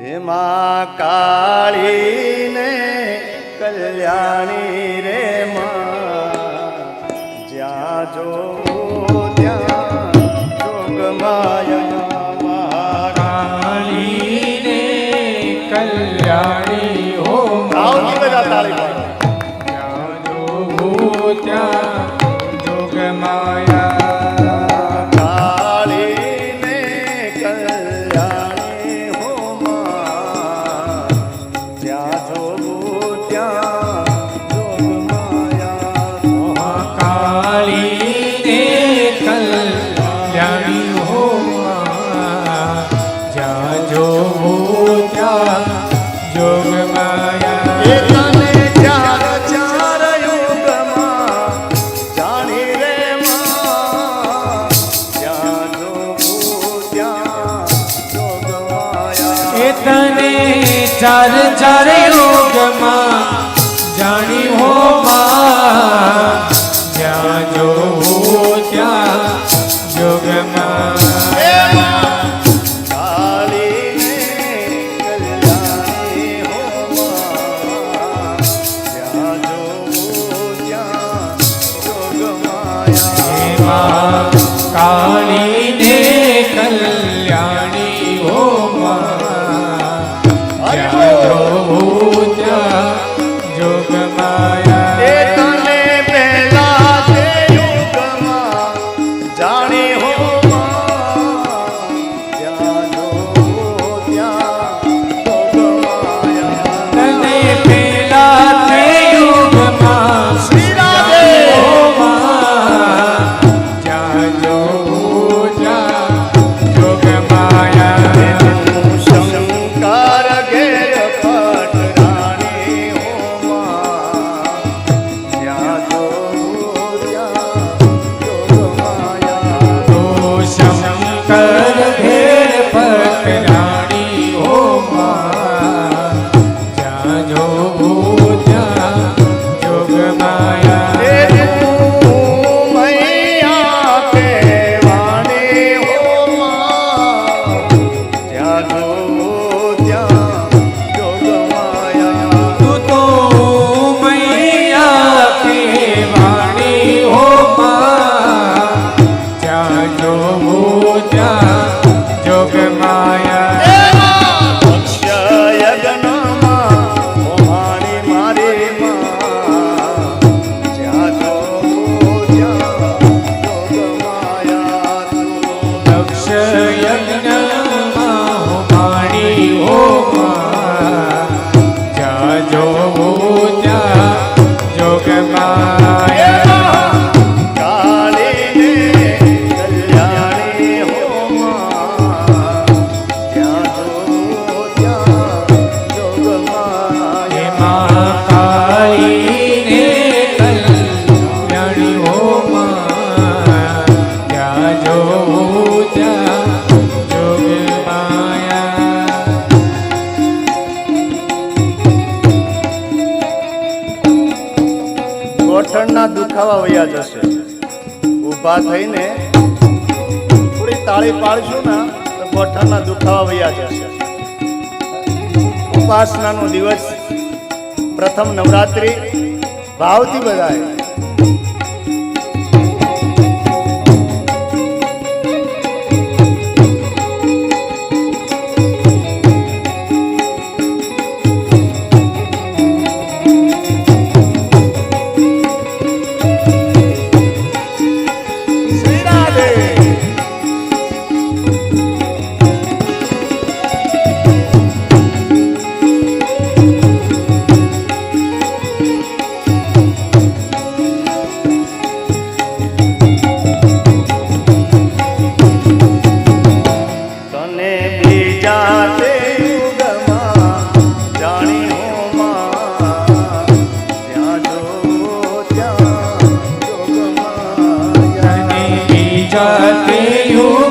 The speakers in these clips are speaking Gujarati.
હેમા કાળી ને કલ્યાણી રે માં. જ્યાં જો ત્યાં જોગમાયા કાળી ને કલ્યાણી હો આવતી બધા તાળી ત્યાં ચાર ચાર યોગમાં જાણી હો જ્યાં જોવું શરીરના દુખાવા વયા જશે. ઊભા થઈને થોડી તાળી પાડશું ને, તો ગોઠણના દુખાવા વયા જશે. ઉપાસનાનો દિવસ, પ્રથમ નવરાત્રિ, ભાવથી બધાય. જગત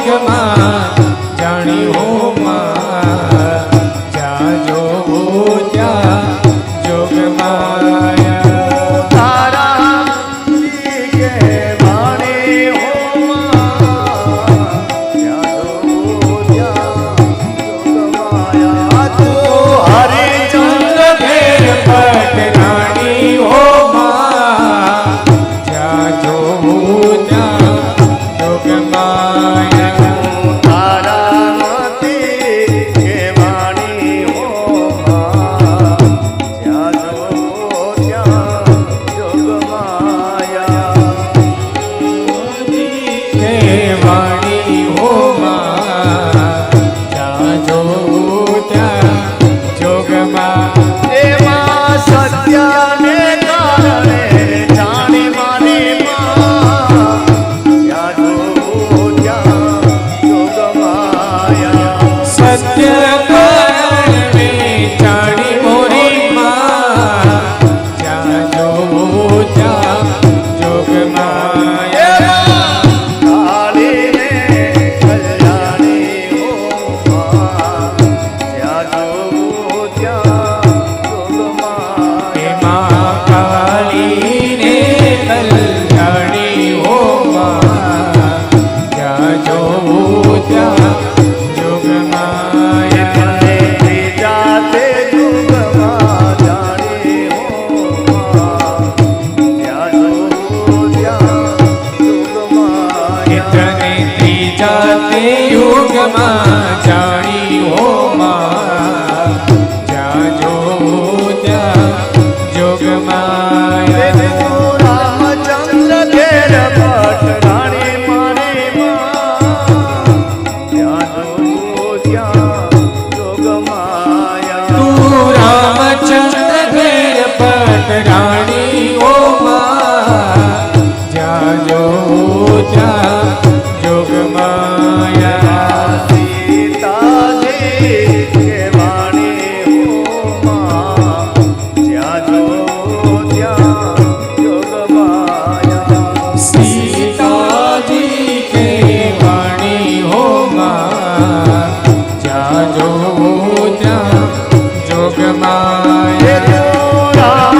એ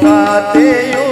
સોતા